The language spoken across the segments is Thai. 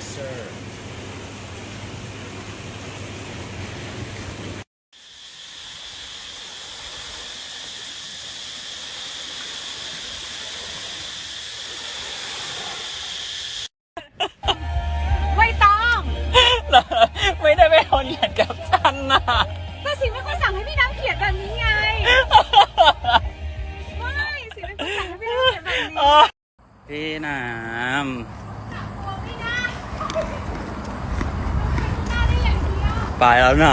sir ไม่ต้อง ไม่ได้ไปโดนเหยียดกับฉันนะ แต่สิเป็นคนสั่งให้พี่น้ำเขียนแบบนี้ไง ไม่สิเป็นคนสั่งให้พี่น้ำเขียนแบบนี้ พี่น้ตัวพี่น้ำหน้าได้ อย่า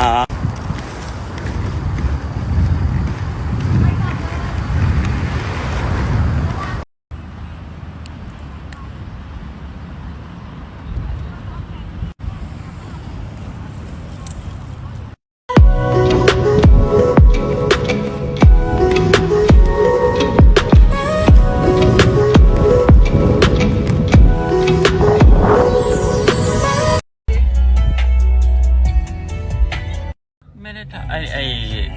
ไปแล้วนะไม่ได้ทาไอไอ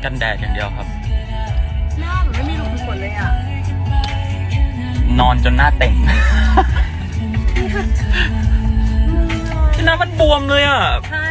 กันแดดอย่างเดียวครับ หน้าเหมือนไม่มีรูขุมขนเลยอะ นอนจนหน้าเต่ง พี่น้ำมันบวมเลยอะ ใช่